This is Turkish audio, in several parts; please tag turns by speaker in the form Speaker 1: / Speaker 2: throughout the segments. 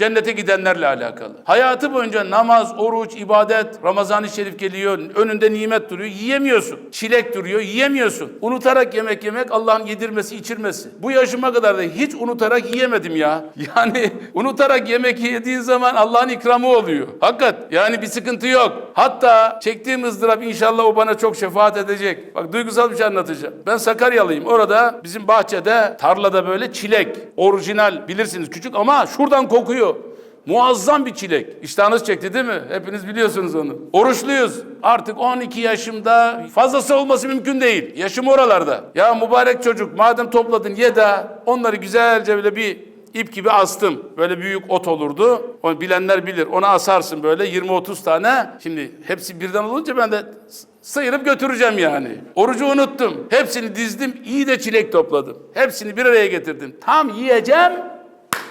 Speaker 1: Cennete gidenlerle alakalı. Hayatı boyunca namaz, oruç, ibadet, Ramazan-ı Şerif geliyor, önünde nimet duruyor, yiyemiyorsun. Çilek duruyor, yiyemiyorsun. Unutarak yemek yemek Allah'ın yedirmesi, içirmesi. Bu yaşıma kadar da hiç unutarak yiyemedim ya. Yani unutarak yemek yediğin zaman Allah'ın ikramı oluyor. Hakikat yani bir sıkıntı yok. Hatta çektiğim ızdırap inşallah o bana çok şefaat edecek. Bak duygusal bir şey anlatacağım. Ben Sakaryalıyım. Orada bizim bahçede, tarlada böyle çilek. Orijinal bilirsiniz küçük ama şuradan kokuyor. Muazzam bir çilek. İştahınız çekti değil mi? Hepiniz biliyorsunuz onu. Oruçluyuz. Artık 12 yaşımda fazlası olması mümkün değil. Yaşım oralarda. Ya mübarek çocuk madem topladın ye de onları güzelce böyle bir ip gibi astım. Böyle büyük ot olurdu. Onu bilenler bilir. Onu asarsın böyle 20-30 tane. Şimdi hepsi birden olunca ben de sıyırıp götüreceğim yani. Orucu unuttum. Hepsini dizdim. iyi de çilek topladım. Hepsini bir araya getirdim. Tam yiyeceğim.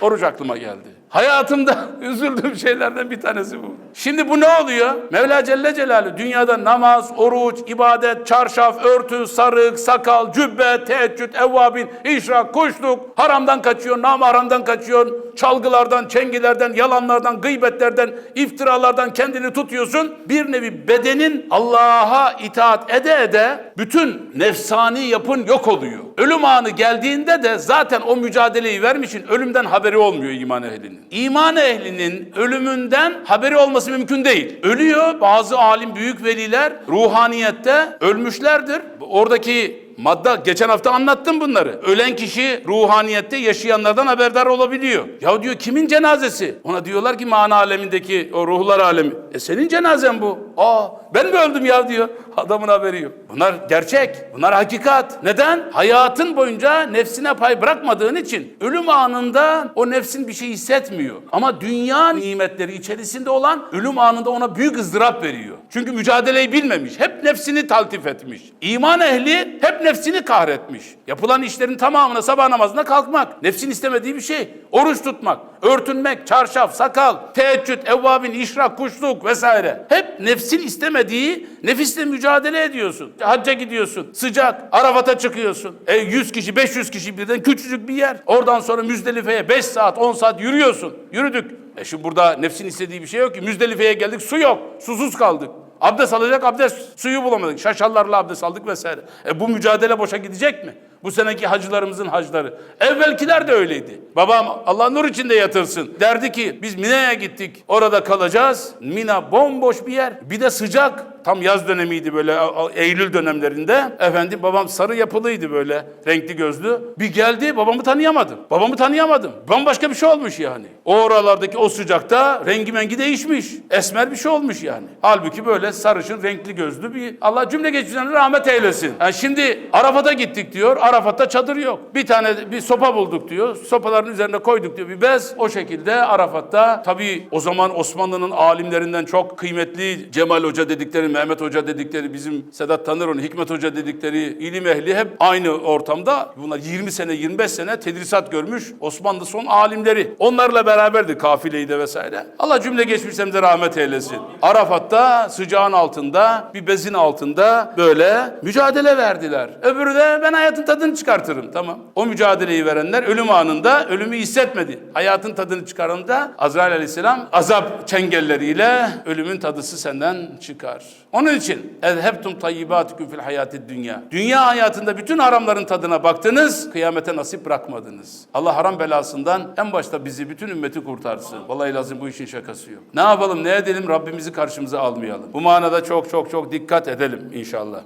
Speaker 1: Oruç aklıma geldi. Hayatımda üzüldüğüm şeylerden bir tanesi bu. Şimdi bu ne oluyor? Mevla Celle Celaluhu dünyada namaz, oruç, ibadet, çarşaf, örtü, sarık, sakal, cübbe, teheccüd, evvabin, işrak, kuşluk, haramdan kaçıyor, nam haramdan kaçıyor, çalgılardan, çengilerden, yalanlardan, gıybetlerden, iftiralardan kendini tutuyorsun. Bir nevi bedenin Allah'a itaat ede ede bütün nefsani yapın yok oluyor. Ölüm anı geldiğinde de zaten o mücadeleyi vermişin ölümden haberi olmuyor iman ehlinin. İman ehlinin ölümünden haberi olması mümkün değil. Ölüyor bazı alim büyük veliler ruhaniyette ölmüşlerdir. Oradaki madde geçen hafta anlattım bunları. Ölen kişi ruhaniyette yaşayanlardan haberdar olabiliyor. Ya diyor kimin cenazesi? Ona diyorlar ki mana alemindeki o ruhlar alemi. E senin cenazen bu. Aa ben mi öldüm ya diyor. Adamın haberi yok. Bunlar gerçek. Bunlar hakikat. Neden? Hayatın boyunca nefsine pay bırakmadığın için ölüm anında o nefsin bir şey hissetmiyor. Ama dünya nimetleri içerisinde olan ölüm anında ona büyük ızdırap veriyor. Çünkü mücadeleyi bilmemiş. Hep nefsini taltif etmiş. İman ehli hep nefsini kahretmiş. Yapılan işlerin tamamına sabah namazına kalkmak. Nefsin istemediği bir şey. Oruç tutmak, örtünmek, çarşaf, sakal, teheccüd, evvabin, işrak, kuşluk vesaire. Hep nefsin istemediği nefisle mücadele ediyorsun. Hacca gidiyorsun. Sıcak. Arafat'a çıkıyorsun. E 100 kişi, 500 kişi birden küçücük bir yer. Oradan sonra Müzdelife'ye 5 saat, 10 saat yürüyorsun. Yürüdük. E şimdi burada nefsin istediği bir şey yok ki. Müzdelife'ye geldik su yok. Susuz kaldık. Abdest alacak abdest suyu bulamadık. Şaşallarla abdest aldık vesaire. E bu mücadele boşa gidecek mi? Bu seneki hacılarımızın hacları. Evvelkiler de öyleydi. Babam Allah nur içinde yatırsın. Derdi ki biz Mina'ya gittik. Orada kalacağız. Mina bomboş bir yer. Bir de sıcak. Tam yaz dönemiydi böyle Eylül dönemlerinde. Efendim babam sarı yapılıydı böyle renkli gözlü. Bir geldi babamı tanıyamadım. Babamı tanıyamadım. Bambaşka bir şey olmuş yani. O oralardaki o sıcakta rengi mengi değişmiş. Esmer bir şey olmuş yani. Halbuki böyle sarışın renkli gözlü bir Allah cümle geçmişlerine rahmet eylesin. Yani şimdi Arafat'a gittik diyor. Arafat'ta çadır yok. Bir tane bir sopa bulduk diyor. Sopaların üzerine koyduk diyor bir bez. O şekilde Arafat'ta tabii o zaman Osmanlı'nın alimlerinden çok kıymetli Cemal Hoca dedikleri, Mehmet Hoca dedikleri, bizim Sedat tanır onu, Hikmet Hoca dedikleri ilim ehli hep aynı ortamda. Bunlar 20 sene, 25 sene tedrisat görmüş Osmanlı son alimleri. Onlarla beraberdi kafileyi de vesaire. Allah cümle geçmişlerimize rahmet eylesin. Arafat'ta sıcağın altında, bir bezin altında böyle mücadele verdiler. Öbürü de ben hayatın tadını çıkartırım. Tamam. O mücadeleyi verenler ölüm anında ölümü hissetmedi. Hayatın tadını çıkarında Azrail aleyhisselam azap çengelleriyle ölümün tadısı senden çıkar. Onun için ezhebtum tayyibatikum fil hayatid dünya. Dünya hayatında bütün haramların tadına baktınız, kıyamete nasip bırakmadınız. Allah haram belasından en başta bizi, bütün ümmeti kurtarsın. Vallahi lazım bu işin şakası yok. Ne yapalım, ne edelim Rabbimizi karşımıza almayalım. Bu manada çok çok çok dikkat edelim inşallah.